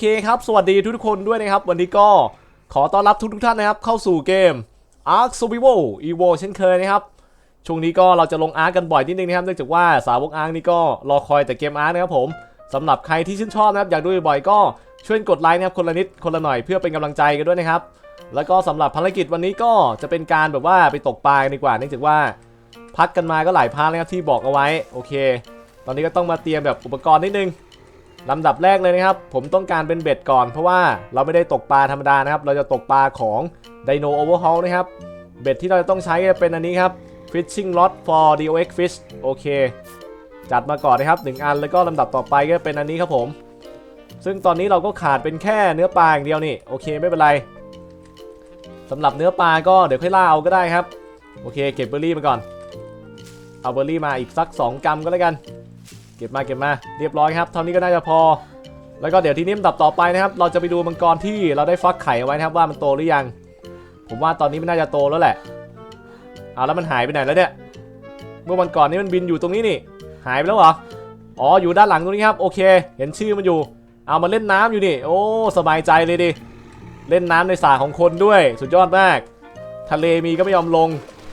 เคครับ สวัสดีทุกคนด้วยนะครับ วันนี้ก็ขอต้อนรับทุกๆท่านนะครับ เข้าสู่เกม Ark Survival Evo เช่นเคยนะครับ ช่วงนี้ก็เราจะลงอาร์กันบ่อยนิดนึงนะครับ เนื่องจากว่าสาวกอาร์นี่ก็รอคอยแต่เกมอาร์นะครับผมสำหรับใครที่ชื่นชอบนะครับอยากดูบ่อยๆก็ช่วยกดไลค์นะครับคนละนิดคนละหน่อยเพื่อเป็นกำลังใจกันด้วยนะครับ แล้วก็สำหรับภารกิจวันนี้ก็จะเป็นการแบบว่าไปตกปลากันดีกว่า เนื่องจากว่าพักกันมาก็หลายพาร์ทนะครับที่บอกเอาไว้โอเค ตอนนี้ก็ต้องมาเตรียมแบบอุปกรณ์นิดนึง ลำดับแรกเลยนะครับ ผมต้องการเป็นเบ็ดก่อน เพราะว่าเราไม่ได้ตกปลาธรรมดานะครับ เราจะตกปลาของ Dino Overhaul นะครับ เบ็ดที่เราจะต้องใช้เป็นอันนี้ครับ Fishing Rod for DOX Fish โอเค จัดมาก่อนนะครับหนึ่งอันแล้วก็ลำดับต่อไปก็เป็นอันนี้ครับผม ซึ่งตอนนี้เราก็ขาดเป็นแค่เนื้อปลาอย่างเดียวนี่ โอเคไม่เป็นไรสำหรับเนื้อปลาก็เดี๋ยวค่อยล่าเอาก็ได้ครับ โอเคเก็บเบอร์รี่มาก่อน เอาเบอร์รี่มาอีกสัก 2กรัมก็แล้วกัน เก็บมาเก็บมาเรียบร้อยครับเท่านี้ก็น่าจะพอ แล้วก็เดี๋ยวทีนี้ลำดับต่อไปนะครับ เราจะไปดูมังกรที่เราได้ฟักไข่ไว้นะครับว่ามันโตหรือยัง ผมว่าตอนนี้มันน่าจะโตแล้วแหละเอาแล้วมันหายไปไหนแล้วเนี่ยเมื่อวันก่อนนี้มันบินอยู่ตรงนี้นี่ หายไปแล้วเหรออ๋ออยู่ด้านหลังตรงนี้ครับโอเค เห็นชื่อมันอยู่ เอามาเล่นน้ำอยู่นี่ โอ้สบายใจเลยดิเล่นน้ำในสระของคนด้วย สุดยอดมาก ทะเลมีก็ไม่ยอมลง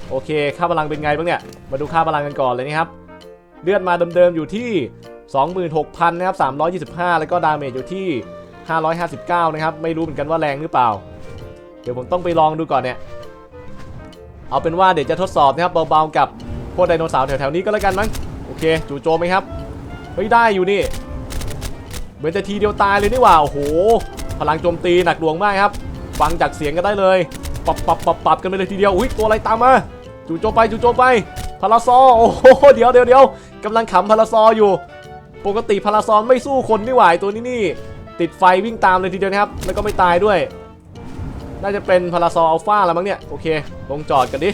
โอเค ค่าพลังเป็นไงบ้างเนี่ย มาดูค่าพลังกันก่อนเลยนะครับ เลือดมาเดิมๆอยู่ที่ 26,000 นะครับ 325 แล้วก็ดาเมจอยู่ที่ 559 นะครับ ไม่รู้เหมือนกันว่าแรงหรือเปล่า เดี๋ยวผมต้องไปลองดูก่อนเนี่ย เอาเป็นว่าเดี๋ยวจะทดสอบนะครับเบาๆกับพวกไดโนเสาร์แถวๆนี้ก็แล้วกันมั้ง โอเค จู่โจมไหมครับ เฮ้ยได้อยู่นี่ เหมือนจะทีเดียวตายเลยนี่หว่า โอ้โห พลังโจมตีหนักหน่วงมากครับ ฟังจากเสียงกันได้เลย ปับปับปับปับกันไปเลยทีเดียว อุ้ยตัวอะไรตามมา จู่โจมไป จู่โจมไปพาราซอโอ้โห เดี๋ยวเดี๋ยวเดี๋ยว กำลังขำพาราซออยู่ ปกติพาราซอนไม่สู้คนนี่หว่าตัวนี้นี่ ติดไฟวิ่งตามเลยทีเดียวนะครับ แล้วก็ไม่ตายด้วย น่าจะเป็นพาราซออัลฟาแล้วมั้งเนี่ย โอเค ลงจอดกันดิ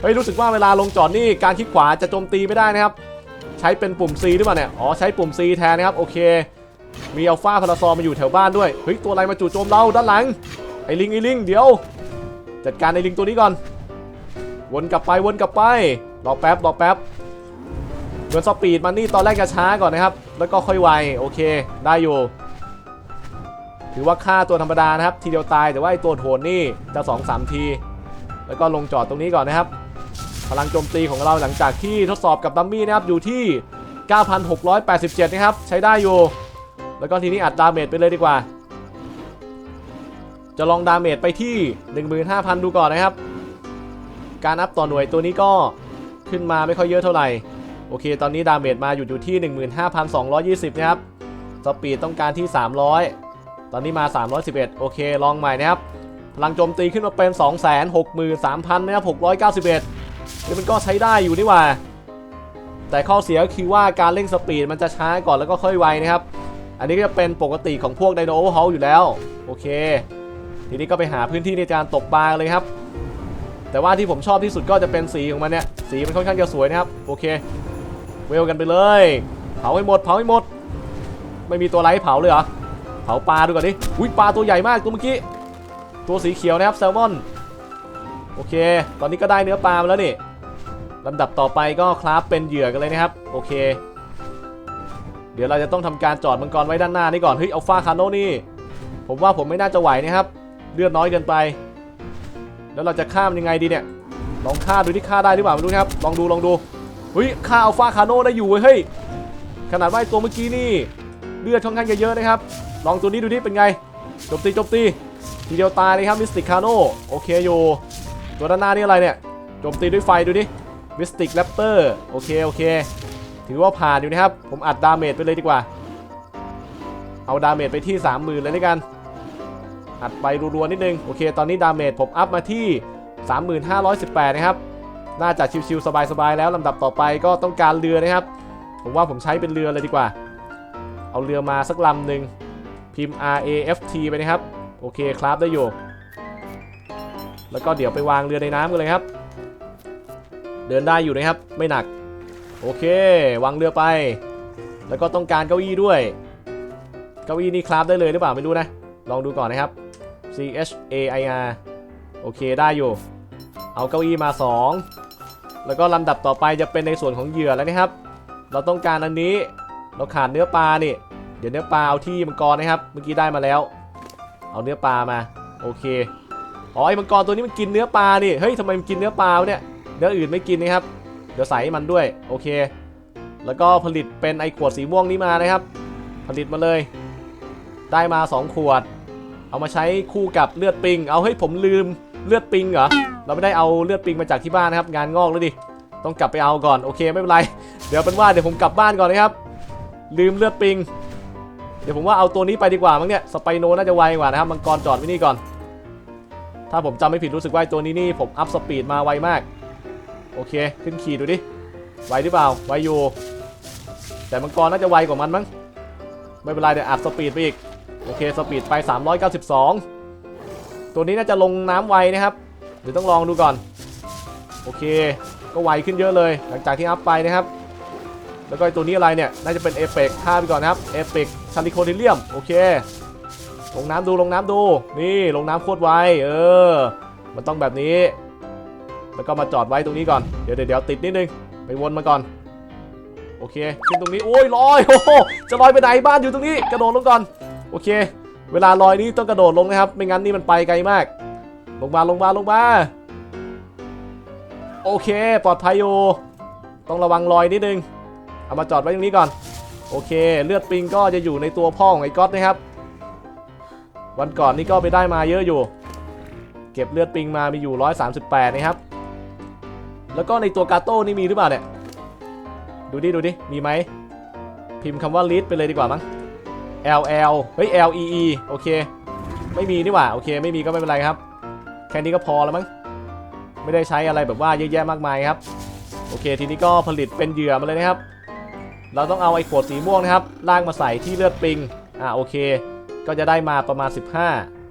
เฮ้ยรู้สึกว่าเวลาลงจอดนี่การคลิกขวาจะโจมตีไม่ได้นะครับ ใช้เป็นปุ่ม C หรือเปล่าเนี่ย อ๋อใช้ปุ่ม C แทนนะครับ โอเค มีอัลฟาพาราซอมาอยู่แถวบ้านด้วย เฮ้ยตัวอะไรมาจู่โจมเราด้านหลัง ไอ้ลิงไอ้ลิงเดี๋ยว จัดการไอ้ลิงตัวนี้ก่อน วนกลับไปวนกลับไป รอแป๊บรอแป๊บ เหมือนสปีดมันนี่ตอนแรกจะช้าก่อนนะครับ แล้วก็ค่อยไวโอเค ได้อยู่ ถือว่าฆ่าตัวธรรมดานะครับ ทีเดียวตายแต่ว่าไอตัวโหนนี่จะ2อสที แล้วก็ลงจอดตรงนี้ก่อนนะครับ พลังโจมตีของเราหลังจากที่ทดสอบกับดัมมี่นะครับอยู่ที่ 9,687 นะครับ ใช้ได้อยู่ แล้วก็ทีนี้อัดดาเมจไปเลยดีกว่า จะลองดาเมจไปที่ 15,000 ดูก่อนนะครับ การอัพต่อหน่วยตัวนี้ก็ขึ้นมาไม่ค่อยเยอะเท่าไหร่ โอเค ตอนนี้ดาเมจมาอยู่อยู่ที่ 15,220 นะครับ สปีดต้องการที่ 300 ตอนนี้มา 311 โอเค ลองใหม่นะครับ พลังโจมตีขึ้นมาเป็น 263,000 นะครับ 691นี่มันก็ใช้ได้อยู่นี่ว่า แต่ข้อเสียก็คือว่าการเร่งสปีดมันจะช้าก่อนแล้วก็ค่อยไวนะครับ อันนี้ก็จะเป็นปกติของพวกไดโนโอเวอร์ฮอลอยู่แล้ว โอเค ทีนี้ก็ไปหาพื้นที่ในการตกปลาเลยครับแต่ว่าที่ผมชอบที่สุดก็จะเป็นสีของมันเนี่ย สีมันค่อนข้างจะสวยนะครับ โอเค เวลกันไปเลย เผาให้หมด เผาให้หมด ไม่มีตัวอะไรให้เผาเลยเหรอ เผาปลาดูก่อนดิ อุ้ยปลาตัวใหญ่มากตัวเมื่อกี้ ตัวสีเขียวนะครับแซลมอน โอเค ตอนนี้ก็ได้เนื้อปลามาแล้วนี่ลำดับต่อไปก็คราฟเป็นเหยื่อกันเลยนะครับ โอเค เดี๋ยวเราจะต้องทำการจอดมังกรไว้ด้านหน้านี่ก่อน เฮ้ยอัลฟาคาโนนี่ ผมว่าผมไม่น่าจะไหวนะครับ เลือดน้อยเกินไป แล้วเราจะข้ามยังไงดีเนี่ย ลองฆ่าดูที่ฆ่าได้หรือเปล่าไม่รู้ครับ ลองดูลองดู เฮ้ยฆ่าอัลฟาคาโนได้อยู่เว้ยเฮ้ยขนาดว่าตัวเมื่อกี้นี่เลือดค่อนข้างจะเยอะนะครับ ลองตัวนี้ดูนี่เป็นไงจมตีจมตีทีเดียวตายเลยครับมิสติกคาโนโอเคอยู่ตัวด้านหน้านี่อะไรเนี่ยโจมตีด้วยไฟดูดิมิสติกแรปเตอร์โอเคโอเค ถือว่าผ่านอยู่นะครับ ผมอัดดาเมจไปเลยดีกว่า เอาดาเมจไปที่ 30,000เลยด้วยกัน อัดไปรัวๆนิดนึง โอเค ตอนนี้ดาเมจผมอัพมาที่ 3518 นะครับ น่าจะชิวๆสบายๆแล้วลำดับต่อไปก็ต้องการเรือนะครับ ผมว่าผมใช้เป็นเรือเลยดีกว่า เอาเรือมาสักลำหนึ่งพิมพ์ R A F T ไปนะครับ โอเคครับได้อยู่ แล้วก็เดี๋ยวไปวางเรือในน้ำกันเลยครับ เดินได้อยู่นะครับ ไม่หนัก โอเค วางเรือไป แล้วก็ต้องการเก้าอี้ด้วย เก้าอี้นี่คราฟได้เลยหรือเปล่าไม่รู้นะ ลองดูก่อนนะครับ C H A I R โอเคได้อยู่ เอาเก้าอี้มา 2 แล้วก็ลำดับต่อไปจะเป็นในส่วนของเหยื่อแล้วนะครับ เราต้องการอันนี้ เราขาดเนื้อปลานี่ เดี๋ยวเนื้อปลาเอาที่มังกรนะครับ เมื่อกี้ได้มาแล้ว เอาเนื้อปลามา โอเค อ๋อไอ้มังกรตัวนี้มันกินเนื้อปลานี่ เฮ้ยทำไมมันกินเนื้อปลาเนี่ยเนื้ออื่นไม่กินนะครับ เดี๋ยวใส่ให้มันด้วย โอเค แล้วก็ผลิตเป็นไอ้ขวดสีม่วงนี้มานะครับ ผลิตมาเลย ได้มา 2 ขวด เอามาใช้คู่กับเลือดปิง เอาเฮ้ยผมลืม เลือดปิงเหรอ เราไม่ได้เอาเลือดปิงมาจากที่บ้านนะครับ งานงอกแล้วดิ ต้องกลับไปเอาก่อน โอเคไม่เป็นไร เดี๋ยวเป็นว่าเดี๋ยวผมกลับบ้านก่อนนะครับ ลืมเลือดปิง เดี๋ยวผมว่าเอาตัวนี้ไปดีกว่ามั้งเนี่ย สไปโนน่าจะไวกว่านะครับ มังกรจอดไว้นี่ก่อน ถ้าผมจำไม่ผิดรู้สึกว่าตัวนี้นี่ผมอัพสปีดมาไวมาก โอเค ขึ้นขี่ดูดิ ไวหรือเปล่า ไวอยู่ แต่มังกรน่าจะไวกว่ามันมั้ง ไม่เป็นไรเดี๋ยวอัพสปีดไปอีก โอเค สปีดไป 392 ตัวนี้น่าจะลงน้ำไวนะครับ เดี๋ยวต้องลองดูก่อน โอเค ก็ไวขึ้นเยอะเลย หลังจากที่อัพไปนะครับ แล้วก็ตัวนี้อะไรเนี่ย น่าจะเป็นเอฟเฟกฆ่าไปก่อนนะครับ เอฟเฟกชาลิโคเทเลียม โอเค ลงน้ำดู ลงน้ำดู นี่ ลงน้ำโคตรไว เออ มันต้องแบบนี้ แล้วก็มาจอดไว้ตรงนี้ก่อน เดี๋ยวเดี๋ยวติดนิดนึง ไปวนมาก่อน โอเคขึ้นตรงนี้ โอ้ยลอย โอ้จะลอยไปไหน บ้านอยู่ตรงนี้ กระโดดลงก่อน โอเค เวลาลอยนี่ต้องกระโดดลงนะครับ ไม่งั้นนี่มันไปไกลมาก ลงมาลงมาลงมา โอเค ปลอดภัยอยู่ ต้องระวังลอยนิดนึง เอามาจอดไว้ตรงนี้ก่อน โอเค เลือดปิงก็จะอยู่ในตัวพ่อของไอ้ก๊อตนะครับ วันก่อนนี่ก็ไปได้มาเยอะอยู่ เก็บเลือดปิงมามีอยู่ 138 นะครับ แล้วก็ในตัวกาโต้นี่มีหรือเปล่าเนี่ย ดูดิดูดิ มีไหม พิมพ์คำว่า lead ไปเลยดีกว่ามั้ง L L เฮ้ย L E E โอเค ไม่มีนี่หว่า โอเค ไม่มีก็ไม่เป็นไรครับ แค่นี้ก็พอแล้วมั้ง ไม่ได้ใช้อะไรแบบว่าเยอะแยะมากมายครับ โอเค ทีนี้ก็ผลิตเป็นเหยื่อมาเลยนะครับ เราต้องเอาไอ้ขวดสีม่วงนะครับลากมาใส่ที่เลือดปิง อ่าโอเค ก็จะได้มาประมาณ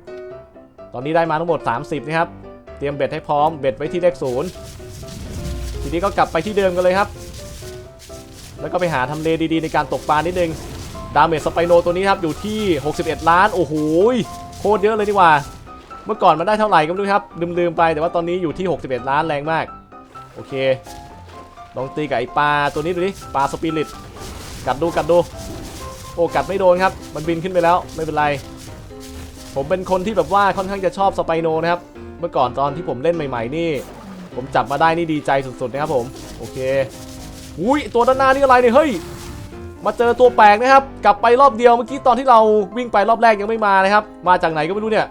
15 ตอนนี้ได้มาทั้งหมด 30 นะครับ เตรียมเบ็ดให้พร้อม เบ็ดไว้ที่เลขศูนย์ทีนี้ก็กลับไปที่เดิมกันเลยครับ แล้วก็ไปหาทำเลดีๆในการตกปลานิดนึง ดาเมจสไปโนตัวนี้ครับอยู่ที่ 61 ล้าน โอ้โหโคตรเยอะเลยดีกว่า เมื่อก่อนมันได้เท่าไหร่ก็ไม่รู้ครับลืมๆไปแต่ว่าตอนนี้อยู่ที่ 61 ล้านแรงมาก โอเค ลองตีกับไอปลาตัวนี้ดูดิปลาสปิริตกัดดูกัดดูโอ้กัดไม่โดนครับ มันบินขึ้นไปแล้วไม่เป็นไร ผมเป็นคนที่แบบว่าค่อนข้างจะชอบสไปโนนะครับเมื่อก่อนตอนที่ผมเล่นใหม่ ๆ นี่ ผมจับมาได้นี่ดีใจสุดๆนะครับผม โอเคอุ้ยตัวด้านหน้านี่อะไรเนี่ยเฮ้ย มาเจอตัวแปลกนะครับ กลับไปรอบเดียวเมื่อกี้ตอนที่เราวิ่งไปรอบแรกยังไม่มานะครับ มาจากไหนก็ไม่รู้เนี่ย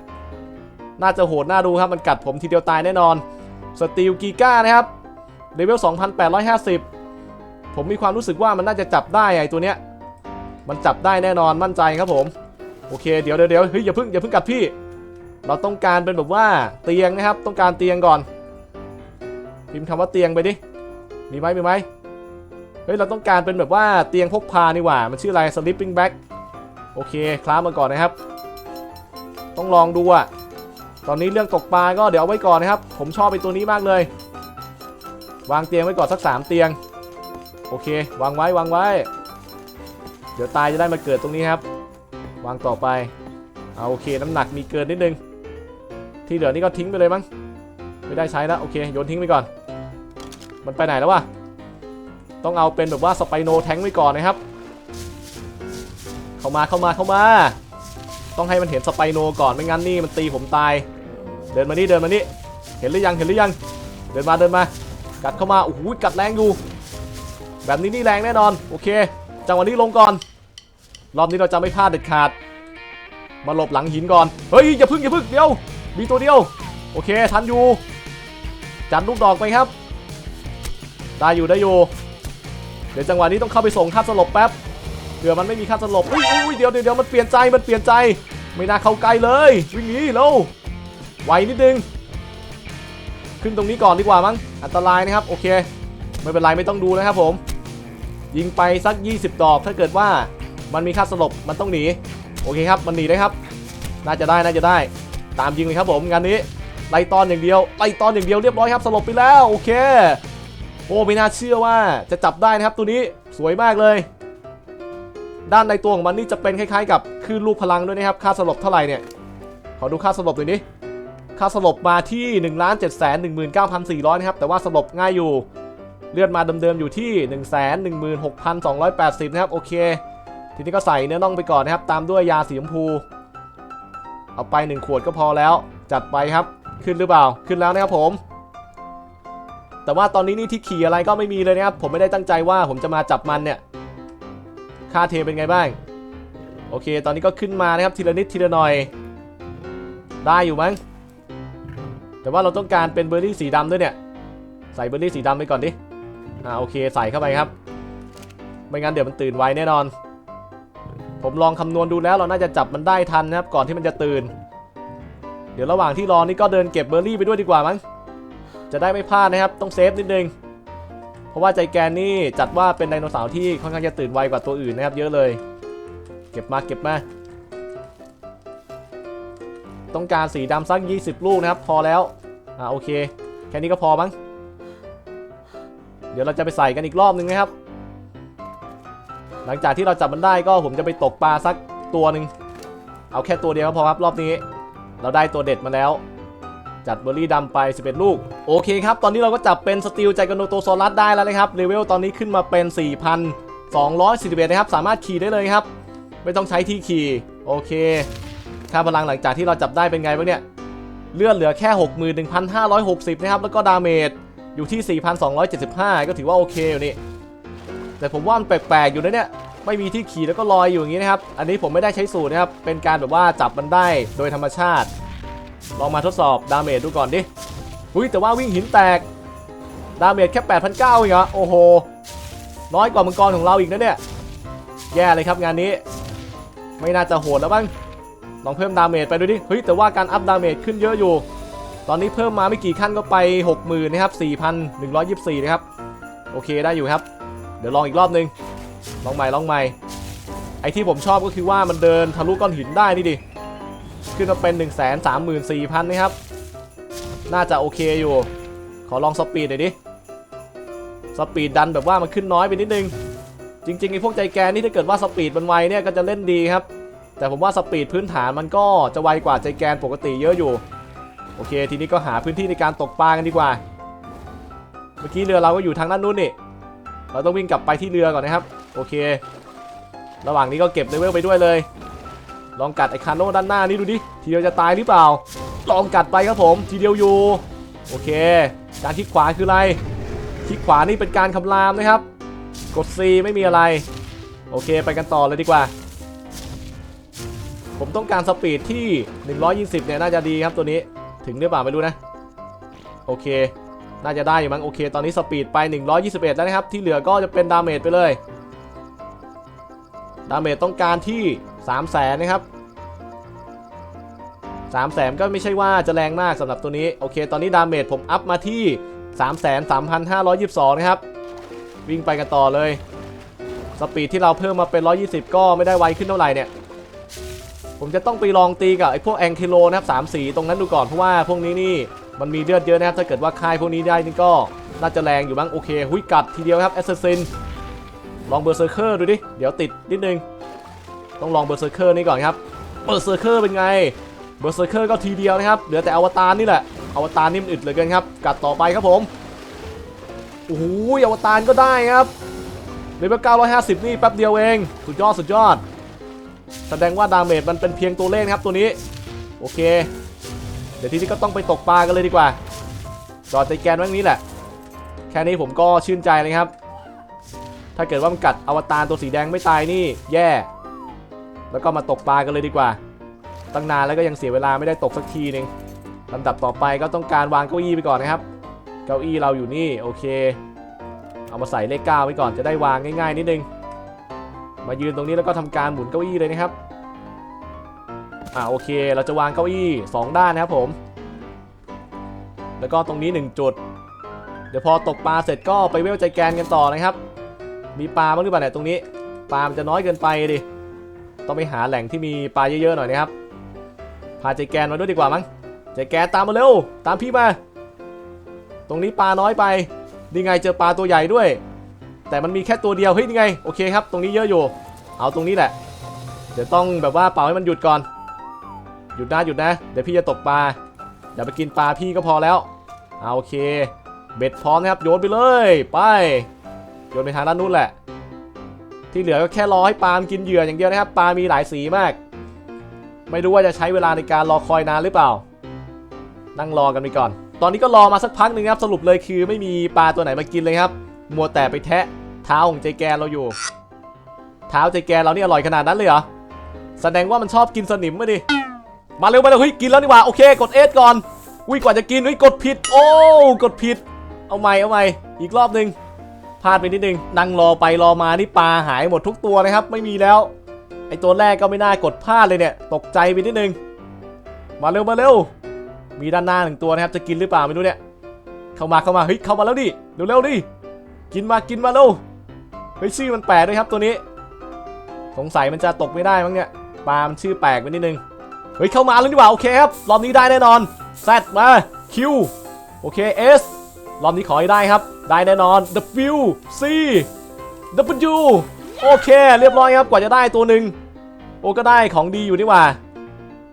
น่าจะโหดน่าดูครับ มันกัดผมทีเดียวตายแน่นอน สตีลกีก้านะครับเลเวล 2,850 ผมมีความรู้สึกว่ามันน่าจะจับได้ไอ้ตัวเนี้ย มันจับได้แน่นอนมั่นใจครับผม โอเค เดี๋ยวเดี๋ยวเฮ้ยอย่าเพิ่งอย่าเพิ่งกัดพี่ เราต้องการเป็นแบบว่าเตียงนะครับ ต้องการเตียงก่อน พิมพ์คำว่าเตียงไปดิ มีไหมมีไหม เฮ้ย เราต้องการเป็นแบบว่าเตียงพกพานี่หว่า มันชื่ออะไร sleeping bag โอเคคล้ามาก่อนนะครับ ต้องลองดูอะตอนนี้เรื่องตกปลาก็เดี๋ยวเอาไว้ก่อนนะครับ ผมชอบไปตัวนี้มากเลย วางเตียงไว้ก่อนสัก 3 เตียง โอเค วางไว้วางไว้ เดี๋ยวตายจะได้มาเกิดตรงนี้ครับ วางต่อไปเอาโอเค น้ำหนักมีเกินนิดนึง ที่เหลือนี่ก็ทิ้งไปเลยมั้ง ไม่ได้ใช้แล้วโอเคโยนทิ้งไปก่อน มันไปไหนแล้ววะ ต้องเอาเป็นแบบว่าสไปโนแทงไว้ก่อนนะครับ เข้ามาเข้ามาเข้ามา ต้องให้มันเห็นสไปโนก่อนไม่งั้นนี่มันตีผมตาย เดินมานี่เดินมานี่เห็นหรือยังเห็นหรือยังเดินมาเดินมา กัดเข้ามาโอ้โหกัดแรงอยู่แบบนี้นี่แรงแน่นอนโอเค จังหวะนี้ลงก่อน รอบนี้เราจะไม่พลาดเด็ดขาด มาหลบหลังหินก่อนเฮ้ยอย่าพึ่งอย่าพึ่งเดียวมีตัวเดียว โอเคทันอยู่จัดลูกดอกไปครับ ได้อยู่ได้อยู่ ดี๋ยวจังหวะนี้ต้องเข้าไปส่งค่าสลบแป๊บเผื่อมันไม่มีค่าสลบอุ้ยอุ้ยเดี๋ยวเดี๋ยวเดี๋ยวมันเปลี่ยนใจมันเปลี่ยนใจ ไม่น่าเข้าใกล้เลยวิ่งหนีเร็วไวนิดนึง ขึ้นตรงนี้ก่อนดีกว่ามั้งอันตรายนะครับโอเค ไม่เป็นไรไม่ต้องดูนะครับผม ยิงไปสัก 20 ดอกถ้าเกิดว่ามันมีค่าสลบมันต้องหนีโอเคครับมันหนีได้ครับ น่าจะได้น่าจะได้ ตามยิงเลยครับผมงานนี้ไล่ตอนอย่างเดียวไล่ตอนอย่างเดียวเรียบร้อยครับสลบไปแล้วโอเค โอ้ไม่น่าเชื่อว่าจะจับได้นะครับตัวนี้สวยมากเลย ด้านในตัวของมันนี่จะเป็นคล้ายๆ กับคลื่นลูกพลังด้วยนะครับ ค่าสลบเท่าไหร่เนี่ย ขอดูค่าสลบหน่อยดิค่าสลบมาที่1 7 1 9 4 0 0นะครับแต่ว่าสลบง่ายอยู่ เลือดมาเดิมๆอยู่ที่ 1 1 6 2 8 0นะครับโอเค ทีนี้ก็ใส่เนื้อน่องไปก่อนนะครับ ตามด้วยยาสีชมพู เอาไปหนึ่งขวดก็พอแล้ว จัดไปครับขึ้นหรือเปล่าขึ้นแล้วนะครับผม แต่ว่าตอนนี้นี่ที่ขี่อะไรก็ไม่มีเลยนะครับ ผมไม่ได้ตั้งใจว่าผมจะมาจับมันเนี่ย ค่าเทเป็นไงบ้าง โอเค ตอนนี้ก็ขึ้นมานะครับทีละนิดทีละหน่อย ได้อยู่มั้ง แต่ว่าเราต้องการเป็นเบอร์รี่สีดำด้วยเนี่ย ใส่เบอร์รี่สีดำไปก่อนดิ อ่าโอเคใส่เข้าไปครับ ไม่งั้นเดี๋ยวมันตื่นไวแน่นอน ผมลองคำนวณดูแล้วเราน่าจะจับมันได้ทันนะครับ ก่อนที่มันจะตื่น เดี๋ยวระหว่างที่รอนี่ก็เดินเก็บเบอร์รี่ไปด้วยดีกว่ามั้ง จะได้ไม่พลาดนะครับ ต้องเซฟนิดนึง เพราะว่าใจแกนนี่จัดว่าเป็นไดโนเสาร์ที่ค่อนข้างจะตื่นไวกว่าตัวอื่นนะครับ เยอะเลย เก็บมาเก็บมา ต้องการสีดำสัก 20 ลูกนะครับ พอแล้ว อ่าโอเค แค่นี้ก็พอมั้ง เดี๋ยวเราจะไปใส่กันอีกรอบนึงนะครับ หลังจากที่เราจับมันได้ก็ผมจะไปตกปลาสักตัวหนึ่ง เอาแค่ตัวเดียวก็พอครับรอบนี้ เราได้ตัวเด็ดมาแล้ว จัดเบอร์รี่ดำไป 11 ลูก โอเคครับ ตอนนี้เราก็จับเป็นสติลไจกโนโตซอรัสได้แล้วนะครับเลเวลตอนนี้ขึ้นมาเป็น 4,241นะครับ สามารถขี่ได้เลยครับ ไม่ต้องใช้ที่ขี่ โอเค ค่าพลังหลังจากที่เราจับได้เป็นไงบ้างเนี่ย เลือดเหลือแค่ 61,560 นะครับ แล้วก็ดาเมจอยู่ที่ 4,275 ก็ถือว่าโอเคอยู่นี่ แต่ผมว่ามันแปลกๆอยู่นะเนี่ยไม่มีที่ขี่แล้วก็ลอยอยู่อย่างนี้นะครับ อันนี้ผมไม่ได้ใช้สูตรนะครับ เป็นการแบบว่าจับมันได้โดยธรรมชาติ ลองมาทดสอบดาเมจดูก่อนดิอุ้ยแต่ว่าวิ่งหินแตก ดาเมจแค่ 8,900เองเหรอโอ้โห น้อยกว่ามังกรของเราอีกนะเนี่ย แย่เลยครับงานนี้ ไม่น่าจะโหดแล้วบ้างลองเพิ่มดาเมจไปดูดิเฮ้ยแต่ว่าการอัพดาเมจขึ้นเยอะอยู่ ตอนนี้เพิ่มมาไม่กี่ขั้นก็ไป 60,000นะครับ4,124นะครับ โอเคได้อยู่ครับ เดี๋ยวลองอีกรอบนึง ลองใหม่ลองใหม่ ไอที่ผมชอบก็คือว่ามันเดินทะลุก้อนหินได้นี่ดิ ขึ้นมาเป็น 1 3 4 0 0 0นะครับ น่าจะโอเคอยู่ ขอลองสปีดหน่อยดิ สปีดดันแบบว่ามันขึ้นน้อยไปนิดนึง จริงๆไอ้พวกใจแกนนี่ถ้าเกิดว่าสปีดมันไวเนี่ยก็จะเล่นดีครับ แต่ผมว่าสปีดพื้นฐานมันก็จะไวกว่าใจแกนปกติเยอะอยู่ โอเค ทีนี้ก็หาพื้นที่ในการตกปลากันดีกว่า เมื่อกี้เรือเราก็อยู่ทางด้านนู้นนี่ เราต้องวิ่งกลับไปที่เรือก่อนนะครับ โอเค ระหว่างนี้ก็เก็บเลเวลไปด้วยเลย ลองกัดไอ้คาโน่ด้านหน้านี่ดูดิ ทีเดียวจะตายหรือเปล่า ลองกัดไปครับผม ทีเดียวอยู่ โอเค การคลิกขวาคืออะไร คลิกขวานี่เป็นการคำรามนะครับ กด C ไม่มีอะไร โอเค ไปกันต่อเลยดีกว่า ผมต้องการสปีดที่ 120 เนี่ยน่าจะดีครับตัวนี้ ถึงหรือเปล่าไม่รู้นะ โอเค น่าจะได้อยู่มั้ง โอเค ตอนนี้สปีดไป 121 แล้วนะครับ ที่เหลือก็จะเป็นดาเมจไปเลย ดาเมจต้องการที่ 3 0 0แสนนะครับ3 0 0แสนก็ไม่ใช่ว่าจะแรงมากสำหรับตัวนี้ โอเค ตอนนี้ดาเมจผมอัพมาที่ 3 3 5 2 2 นะครับ วิ่งไปกันต่อเลย สปีดที่เราเพิ่มมาเป็น 120 ก็ไม่ได้ไวขึ้นเท่าไหร่เนี่ย ผมจะต้องไปลองตีกับไอ้พวกแองเคโลนะครับสามสีตรงนั้นดูก่อน เพราะว่าพวกนี้นี่มันมีเลือดเยอะนะครับ ถ้าเกิดว่าค่ายพวกนี้ได้นี่ก็น่าจะแรงอยู่บ้างโอเค หุยกัดทีเดียวครับแอสซัสซินลองเบอร์เซอร์เคอร์ดูดิ เดี๋ยวติดนิดนึง ต้องลองเบอร์เซอร์เคอร์นี่ก่อนครับ เบอร์เซอร์เคอร์เป็นไง เบอร์เซอร์เคอร์ก็ทีเดียวนะครับ เหลือแต่อวตารนี่แหละ อวตารนี่มันอึดเหลือเกินครับ กัดต่อไปครับผม โอ้โหอวตารก็ได้ครับเลเวล950 นี่แป๊บเดียวเอง สุดยอดสุดยอด แสดงว่าดาเมจมันเป็นเพียงตัวเลขนะครับตัวนี้ โอเค เดี๋ยวทีนี้ก็ต้องไปตกปลากันเลยดีกว่าจอดใจแกนไว้ตรงนี้แหละ แค่นี้ผมก็ชื่นใจเลยครับ ถ้าเกิดว่ามันกัดอวตารตัวสีแดงไม่ตายนี่ แย่ แล้วก็มาตกปลากันเลยดีกว่า ตั้งนานแล้วก็ยังเสียเวลาไม่ได้ตกสักทีนึงลำดับต่อไปก็ต้องการวางเก้าอี้ไปก่อนนะครับ เก้าอี้เราอยู่นี่โอเค เอามาใส่เลขเก้าไว้ก่อนจะได้วางง่าย ๆ นิดนึง มายืนตรงนี้แล้วก็ทำการหมุนเก้าอี้เลยนะครับ อ่าโอเค เราจะวางเก้าอี้ 2 ด้านนะครับผม แล้วก็ตรงนี้ 1 จุด เดี๋ยวพอตกปลาเสร็จก็ไปเวลใจแกนกันต่อนะครับ มีปลาบ้างหรือเปล่าเนี่ยตรงนี้ ปลามันจะน้อยเกินไปดิ ต้องไปหาแหล่งที่มีปลาเยอะๆหน่อยนะครับ พาใจแกนมาด้วยดีกว่ามั้งใจแกนตามมาเร็ว ตามพี่มา ตรงนี้ปลาน้อยไปนี่ไงเจอปลาตัวใหญ่ด้วย แต่มันมีแค่ตัวเดียว เฮ้ยนี่ไง โอเคครับ ตรงนี้เยอะอยู่ เอาตรงนี้แหละ เดี๋ยวต้องแบบว่าเป่าให้มันหยุดก่อน หยุดนะหยุดนะ เดี๋ยวพี่จะตกปลาอย่าไปกินปลาพี่ก็พอแล้ว เอาโอเค เบ็ดพร้อมนะครับ โยนไปเลย ไป โยนไปทางด้านนู้นแหละ ที่เหลือก็แค่รอให้ปาล์มกินเหยื่ออย่างเดียวนะครับปลามีหลายสีมาก ไม่รู้ว่าจะใช้เวลาในการรอคอยนานหรือเปล่า นั่งรอกันไปก่อน ตอนนี้ก็รอมาสักพักหนึ่งครับสรุปเลยคือไม่มีปลาตัวไหนมากินเลยครับ มัวแต่ไปแทะเท้าของใจแกนเราอยู่ เท้าใจแกนเรานี่อร่อยขนาดนั้นเลยเหรอแสดงว่ามันชอบกินสนิมมาดิมาเร็วมาเร็วเฮ้ยกินแล้วนี่ว่าโอเค กดเอสก่อนอุ้ยกว่าจะกินเฮ้ยกดผิด โอ้กดผิด เอาใหม่เอาใหม่อีกรอบหนึ่ง พลาดไปนิดนึงนั่งรอไปรอมานี่ปลาหายหมดทุกตัวนะครับ ไม่มีแล้ว ไอตัวแรกก็ไม่น่ากดพลาดเลยเนี่ย ตกใจไปนิดนึง มาเร็วมาเร็ว มีด้านหน้าหนึ่งตัวนะครับ จะกินหรือเปล่าไม่รู้เนี่ย เข้ามาเข้ามาเฮ้ยเข้ามาแล้วดิเร็วเร็วดิ กินมากินมาเร็ว เฮ้ยชื่อมันแปลกด้วยครับตัวนี้ สงสัยมันจะตกไม่ได้มั้งเนี่ยปลามันชื่อแปลกไปนิดนึง เฮ้ยเข้ามาแล้วดีกว่าโอเคครับ รอบนี้ได้แน่นอน Z มา Q โอเค S รอบนี้ขอให้ได้ครับ ได้แน่นอน W C W โอเค เรียบร้อยครับ กว่าจะได้ตัวหนึ่งโอ้ก็ได้ของดีอยู่นี่ว่า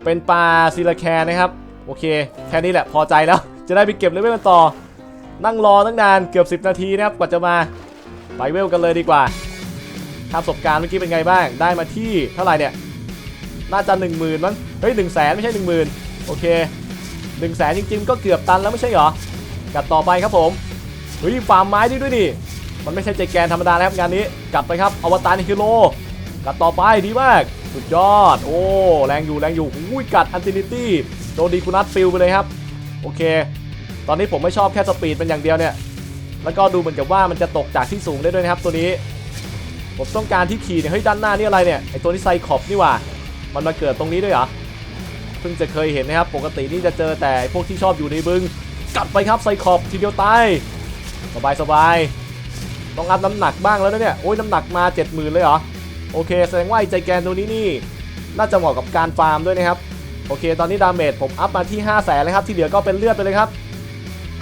เป็นปลาซิลาแคนนะครับ โอเค แค่นี้แหละพอใจแล้ว จะได้ไปเก็บเลเวลกันต่อ นั่งรอตั้งนานเกือบ 10 นาทีนะครับ กว่าจะมา ไปเวลกันเลยดีกว่าค่าประสบการณ์เมื่อกี้เป็นไงบ้าง ได้มาที่เท่าไหร่เนี่ย น่าจะ 1 0,000มั้ง เฮ้ย1 0 0 0 0แสนไม่ใช่ 1 0,000 โอเค1 0 0 0 0แสนจริง ๆ ก็เกือบตันแล้วไม่ใช่เหรอ กัดต่อไปครับผมเฮ้ยฟาร์มไม้ด้ด้วยนี่มันไม่ใช่ใจแกนธรรมดานะครับงานนี้กัดไปครับอวตารฮิโร่กัดต่อไปดีมากสุดยอด โอ้แรงอยู่แรงอยู่อุ้ยกัดอันตินิตี้โดนดีคุนัทฟิลไปเลยครับ โอเค ตอนนี้ผมไม่ชอบแค่สปีดเป็นอย่างเดียวเนี่ย แล้วก็ดูเหมือนกับว่ามันจะตกจากที่สูงได้ด้วยนะครับตัวนี้ ผมต้องการที่ขี่เนี่ยเฮ้ยด้านหน้านี่อะไรเนี่ยไอตัวนี้ไซคอบนี่ว่า มันมาเกิดตรงนี้ด้วยเหรอเพิ่งจะเคยเห็นนะครับปกตินี่จะเจอแต่พวกที่ชอบอยู่ในบึง กัดไปครับไซคอบทีเดียวตายสบายสบายต้องอัพน้ำหนักบ้างแล้วนะเนี่ยโอ้ยน้ำหนักมา 70,000 เลยเหรอ โอเค แสดงว่าไอ้ใจแกนตัวนี้นี่ น่าจะเหมาะกับการฟาร์มด้วยนะครับ โอเค ตอนนี้ดาเมจผมอัพมาที่ 5 0 0แสนเลยครับ ที่เหลือก็เป็นเลือดไปเลยครับ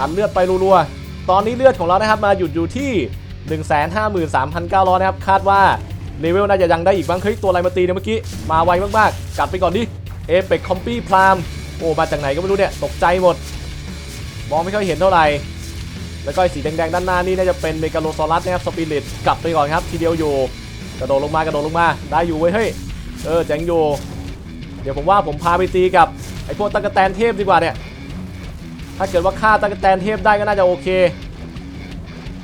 อัดเลือดไปรัวๆ ตอนนี้เลือดของเรานะครับมาหยุดอยู่ที่ 153,900 นะครับ คาดว่าเลเวลน่าจะยังได้อีกบ้างเฮ้ยตัวอะไรมาตีเนี่ยเมื่อกี้ มาไวมากๆ กัดไปก่อนดิ เอเปกคอมปี้พรามโอ้ มาจากไหนก็ไม่รู้เนี่ย ตกใจหมด มองไม่ค่อยเห็นเท่าไหร่ แล้วก็สีแดงๆด้านหน้านี่น่าจะเป็นเมกาโลซอรัสนะครับสปิริตกลับไปก่อนครับทีเดียวอยู่ กระโดดลงมากระโดดลงมาได้อยู่เว้ยเฮ้ยเออแจ๋งอยู่ เดี๋ยวผมว่าผมพาไปตีกับไอ้พวกตะกแตนเทพดีกว่าเนี่ยถ้าเกิดว่าฆ่าตะกแตนเทพได้ก็น่าจะโอเค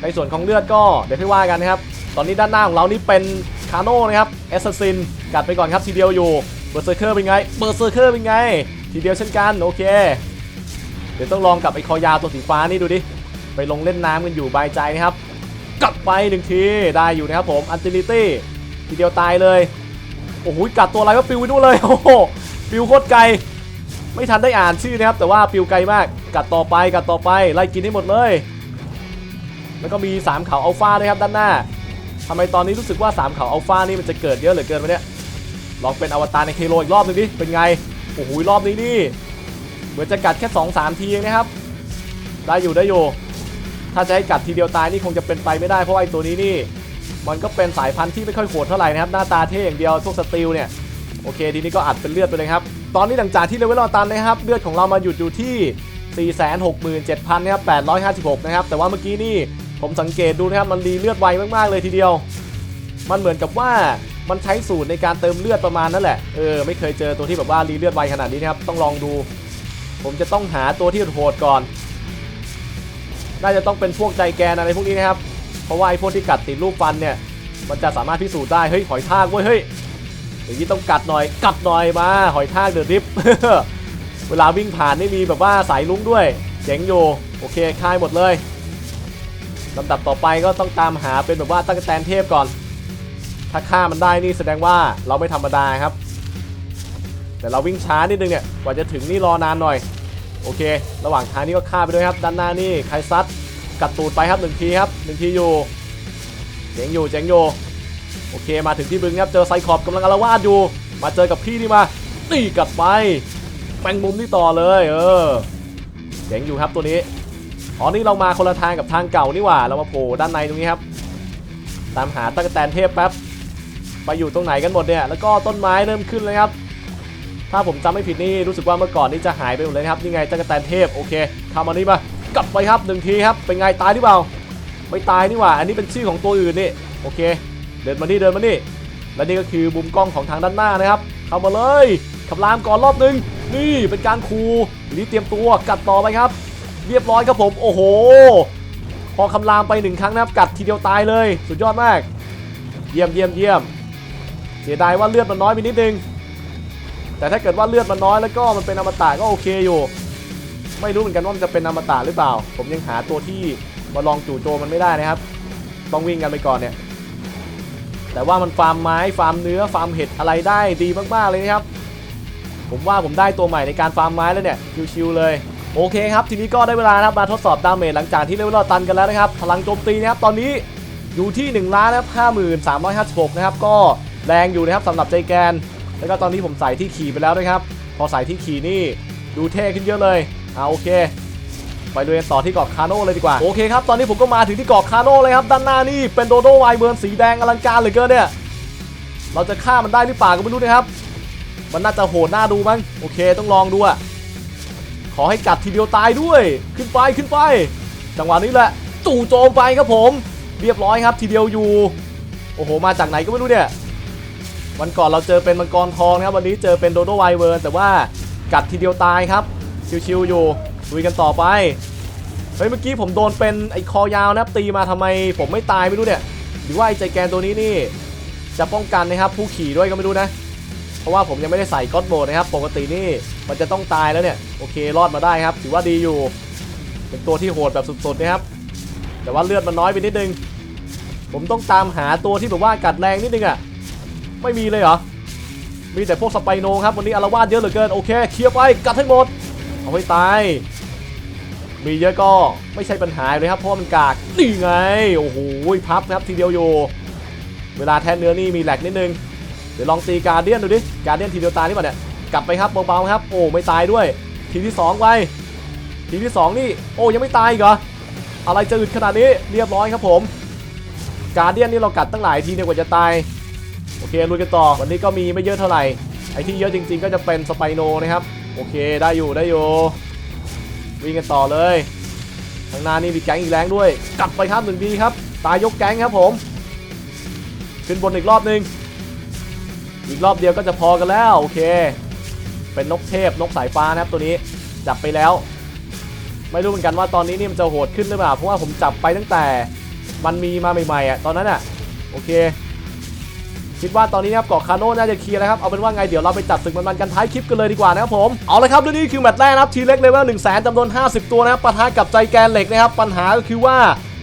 ในส่วนของเลือดก็เดี๋ยวพี่ว่ากันนะครับตอนนี้ด้านหน้าของเรานี่เป็นคาโน่นะครับแอสซัสซินกัดไปก่อนครับทีเดียวอยู่เบอร์เซอร์เคอร์เป็นไงเบอร์เซอร์เคอร์เป็นไง ทีเดียวเช่นกันโอเค ดี๋ยวต้องลองกับไอ้คอยาวตัวสีฟ้านี่ดูดิ ไปลงเล่นน้ำกันอยู่บายใจนะครับ กลับไปหนึ่งที ได้อยู่นะครับผม อันติลิตี้ ทีเดียวตายเลย โอ้โห กัดตัวอะไรก็ปิวไปนู่นเลย โอ้โห ปิวโคตรไกล ไม่ทันได้อ่านชื่อนะครับ แต่ว่าปิวไกลมาก กัดต่อไป กัดต่อไป ไล่กินให้หมดเลย แล้วก็มี3เขาอัลฟาด้วยครับด้านหน้าทำไมตอนนี้รู้สึกว่า3เขาอัลฟานี่มันจะเกิดเยอะเหลือเกินวะเนี่ย ลองเป็นอวตารในเคโลอีกรอบหนึงดิ เป็นไง โอ้โห รอบนี้นี่ มือนจะกัดแค่ 2-3 ทีเองนะครับ ได้อยู่ได้อยู่ ถ้าจะให้กัดทีเดียวตายนี่คงจะเป็นไปไม่ได้เพราะไอ้ตัวนี้นี่ มันก็เป็นสายพันธุ์ที่ไม่ค่อยโหดเท่าไหร่นะครับ หน้าตาเท่อย่างเดียวพวกสติลเนี่ย โอเคทีนี้ก็อัดเป็นเลือดไปเลยครับ ตอนนี้หลังจากที่เลเวลเราตันนะครับ เลือดของเรามาหยุดอยู่ที่ 467,000นะครับ856 นะครับ แต่ว่าเมื่อกี้นี่ผมสังเกตดูนะครับ มันรีเลือดไวมากๆเลยทีเดียว มันเหมือนกับว่ามันใช้สูตรในการเติมเลือดประมาณนั่นแหละ เออไม่เคยเจอตัวที่แบบว่ารีเลือดไวขนาดนี้นะครับ ต้องลองดู ผมจะต้องหาตัวที่โหดก่อน น่าจะต้องเป็นพวกใจแกนอะไรพวกนี้นะครับ เพราะว่าไอ้พวกที่กัดติดลูกฟันเนี่ย มันจะสามารถพิสูจน์ได้ เฮ้ยหอยทากเว้ย เฮ้ยอย่างนี้ต้องกัดหน่อย กัดหน่อยมา หอยทากเดือดริบ เวลาวิ่งผ่านไม่มีแบบว่าสายลุ้งด้วย เจ๋งอยู่ โอเคคายหมดเลยลำดับต่อไปก็ต้องตามหาเป็นแบบว่าตั้งแตนเทพก่อน ถ้าฆ่ามันได้นี่แสดงว่าเราไม่ธรรมดาครับ แต่เราวิ่งช้านิดนึงเนี่ยกว่าจะถึงนี่รอนานหน่อย โอเค ระหว่างทางนี้ก็ฆ่าไปด้วยครับ ด้านหน้านี่ใครซัดกัดตูดไปครับหนึ่งทีครับหนึ่งทีอยู่เจ๋งอยู่เจ๋งอยู่โอเคมาถึงที่บึงครับเจอไซคอบกำลังอาละวาดอยู่ มาเจอกับพี่นี่มานี่กัดไปแมงมุมนี่ต่อเลย เออเจ๋งอยู่ครับตัวนี้อ๋อนี่เรามาคนละทางกับทางเก่านี่หว่า เรามาโผล่ด้านในตรงนี้ครับ ตามหาตั๊กแตนเทพแป๊บไปอยู่ตรงไหนกันหมดเนี่ย แล้วก็ต้นไม้เริ่มขึ้นเลยครับ ถ้าผมจำไม่ผิดนี่รู้สึกว่าเมื่อก่อนนี่จะหายไปหมดเลยครับนี่ไงจักรแตนเทพโอเคทำอันนี้มากลับไปครับหนึ่งทีครับเป็นไงตายหรือเปล่าไม่ตายนี่หว่า อันนี้เป็นชื่อของตัวอื่นนี่โอเค เดินมานี่เดินมานี่และนี่ก็คือมุมกล้องของทางด้านหน้านะครับ เข้ามาเลยขับรามก่อนรอบหนึ่งนี่เป็นการคูนี่เตรียมตัวกัดต่อไปครับ เรียบร้อยครับผมโอ้โห พอคำรามไปหนึ่งครั้งนะครับกัดทีเดียวตายเลย สุดยอดมาก เยี่ยมเยี่ยมเยี่ยมเสียดายว่าเลือดมันน้อยไปนิดนึง แต่ถ้าเกิดว่าเลือดมันน้อยแล้วก็มันเป็นอมตะก็โอเคอยู่ ไม่รู้เหมือนกันว่ามันจะเป็นอมตะหรือเปล่า ผมยังหาตัวที่มาลองจู่โจมมันไม่ได้นะครับ ต้องวิ่งกันไปก่อนเนี่ย แต่ว่ามันฟาร์มไม้ฟาร์มเนื้อฟาร์มเห็ดอะไรได้ดีมากๆเลยนะครับ ผมว่าผมได้ตัวใหม่ในการฟาร์มไม้แล้วเนี่ยชิวๆเลยโอเคครับทีนี้ก็ได้เวลานะครับมาทดสอบดาเมจหลังจากที่เลเวลตันกันแล้วนะครับพลังโจมตีนะครับตอนนี้อยู่ที่1ล้านนะครับ5356นะครับก็แรงอยู่นะครับสำหรับใจแกน แล้วก็ตอนนี้ผมใส่ที่ขี่ไปแล้วนะครับ พอใส่ที่ขี่นี่ดูเท่ขึ้นเยอะเลยอ่าโอเค ไปดูกันต่อที่เกาะคาโน่เลยดีกว่า โอเคครับ ตอนนี้ผมก็มาถึงที่เกาะคาโน่เลยครับ ด้านหน้านี่เป็นโดโดไวเบิร์นสีแดงอลังการเหลือเกินเนี่ย เราจะฆ่ามันได้หรือเปล่าก็ไม่รู้นะครับ มันน่าจะโหดหน้าดูมั้ง โอเค ต้องลองดูอะขอให้กัดทีเดียวตายด้วย ขึ้นไปขึ้นไป จังหวะนี้แหละ จู่โจมไปครับผม เรียบร้อยครับ ทีเดียวอยู่ โอ้โห มาจากไหนก็ไม่รู้เนี่ย วันก่อนเราเจอเป็นมังกรทองนะครับวันนี้เจอเป็นโดโดไวเวิร์นแต่ว่ากัดทีเดียวตายครับ ชิวๆอยู่ลุยกันต่อไปเฮ้ยเมื่อกี้ผมโดนเป็นไอ้คอยาวนะครับตีมาทำไมผมไม่ตายไม่รู้เนี่ยหรือว่าไอ้ใจแกนตัวนี้นี่ จะป้องกันนะครับผู้ขี่ด้วยก็ไม่รู้นะ เพราะว่าผมยังไม่ได้ใส่ก็อดโบนะครับ ปกตินี่มันจะต้องตายแล้วเนี่ยโอเครอดมาได้ครับ ถือว่าดีอยู่ เป็นตัวที่โหดแบบสุดๆนะครับแต่ว่าเลือดมันน้อยไปนิดนึง ผมต้องตามหาตัวที่แบบว่ากัดแรงนิดนึงอะ่ะ ไม่มีเลยเหรอ มีแต่พวกสไปโนครับวันนี้อารวาสเยอะเหลือเกินโอเคเคลียร์ไปกัดให้หมด เอาให้ตาย มีเยอะก็ไม่ใช่ปัญหาเลยครับเพราะมันกากนี่ไงโอ้โหพับครับทีเดียวอยู่เวลาแทนเนื้อนี่มีแหลกนิดนึงเดี๋ยวลองตีการเดียนดูดิการเดียนทีเดียวตายนี่ป่ะเนี่ยกลับไปครับเบาๆครับโอ้ไม่ตายด้วย ทีที่สองไปทีที่สองนี่ โอ้ยังไม่ตายอีกเหรออะไรจะอึดขนาดนี้เรียบร้อยครับผม การเดียนนี่เรากัดตั้งหลายทีเนี่ยกว่าจะตาย โอเคลุยกันต่อ วันนี้ก็มีไม่เยอะเท่าไหร่ ไอที่เยอะจริง ๆ ก็จะเป็นสไปโนนะครับ โอเคได้อยู่ได้อยู่ วิ่งกันต่อเลยข้างหน้านี่มีแก๊งอีกแรงด้วยกลับไปครับหนึ่งดีครับ ตายยกแก๊งครับผม ขึ้นบนอีกรอบหนึ่งอีกรอบเดียวก็จะพอกันแล้วโอเค เป็นนกเทพนกสายฟ้านะครับตัวนี้จับไปแล้ว ไม่รู้เหมือนกันว่าตอนนี้นี่มันจะโหดขึ้นหรือเปล่าเพราะว่าผมจับไปตั้งแต่มันมีมาใหม่ๆอะตอนนั้นอะโอเค คิดว่าตอนนี้นะครับเกาะคาโน่น่าจะเคลียร์แล้วครับเอาเป็นว่าไงเดี๋ยวเราไปจัดศึกมันๆกันท้ายคลิปกันเลยดีกว่านะครับผมเอาละครับและนี่คือแมตช์แรกนะครับทีเล็กเลเวล1 0 0 0 0แสนจำนวน 50 ตัวนะครับปะทะกับใจแกนเหล็กนะครับปัญหาก็คือว่า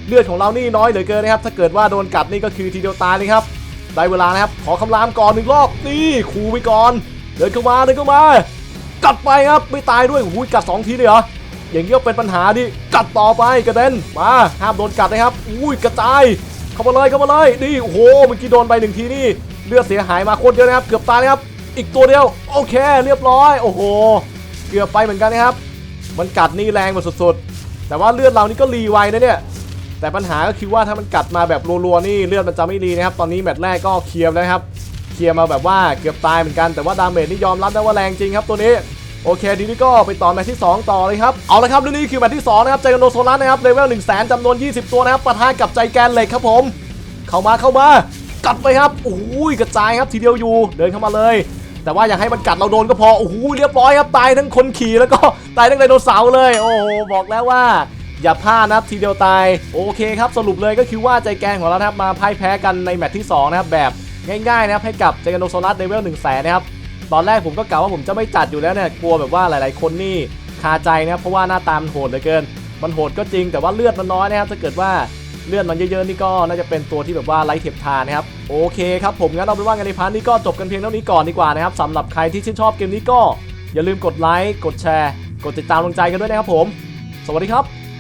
เลือดของเรานี่น้อยเหลือเกินนะครับถ้าเกิดว่าโดนกัดนี่ก็คือทีเดียวตายเลยครับได้เวลานะครับขอคำรามก่อนหนึ่งรอบนี่คูไปก่อน เดินเข้ามาเดินเข้ามา กัดไปครับไม่ตายด้วยหูยกัดสองทีเลยเหรออย่างนี้ก็เป็นปัญหาดิกัดต่อไปกระเด็นมาห้ามโดนกัดนะครับอุ้ยกระจาย เข้ามาเลยเข้ามาเลยนี่โอ้โหเมื่อกี้โดนไปหนึ่งทีนี่เลือดเสียหายมาโคตรเยอะนะครับ เกือบตายนะครับ อีกตัวเดียวโอเค เรียบร้อยโอ้โห เกือบไปเหมือนกันนะครับ มันกัดนี่แรงแบบสุดๆ แต่ว่าเลือดเรานี่ก็รีไวนะเนี่ยแต่ปัญหาก็คือว่าถ้ามันกัดมาแบบรัวๆนี่เลือดมันจะไม่รีนะครับ ตอนนี้แมตช์แรกก็เคลียร์แล้วครับ เคลียร์มาแบบว่าเกือบตายเหมือนกันแต่ว่าดาเมจนี่ยอมรับได้ว่าแรงจริงครับตัวนี้ โอเคทีนี้ก็ไปต่อแมตช์ที่ 2 ต่อเลยครับ เอาละครับนี่คือแมตช์ที่2นะครับเจกันโนโซลัสนะครับเลเวล1 0 0 0 0แสนจำนวน 20 ตัวนะครับปะทะกับใจแกนเหล็กครับผม เข้ามาเข้ามากัดไปครับโอ้ยกระจายครับทีเดียวอยู่เดินเข้ามาเลย แต่ว่าอย่าให้มันกัดเราโดนก็พอโอ้โหเรียบร้อยครับตายทั้งคนขี่แล้วก็ตายทั้งไดโนเสาร์เลย โอ้โหบอกแล้วว่าอย่าพลาดนะครับทีเดียวตายโอเคครับสรุปเลยก็คือว่าใจแกนของเรานะครับมาพ่ายแพ้กันในแมตช์ที่2นะครับแบบง่ายๆนะครับให้กับเจกันโนโซลัสเลเวล1 0 0 0 0แสนนะครับ ตอนแรกผมก็กล่าวว่าผมจะไม่จัดอยู่แล้วเนี่ยกลัวแบบว่าหลาย ๆ คนนี่คาใจนะครับเพราะว่าหน้าตามโหดเหลือเกิน มันโหดก็จริงแต่ว่าเลือดมันน้อยนะครับถ้าเกิดว่าเลือดมันเยอะๆนี่ก็น่าจะเป็นตัวที่แบบว่าไร้เทียบทานนะครับโอเคครับผมงั้นเอาเป็นว่ากันในพาร์ทนี้ก็จบกันเพียงเท่านี้ก่อนดีกว่านะครับสำหรับใครที่ชื่นชอบเกมนี้ก็ อย่าลืมกดไลค์กดแชร์ กดติดตามลงใจกันด้วยนะครับผม สวัสดีครับ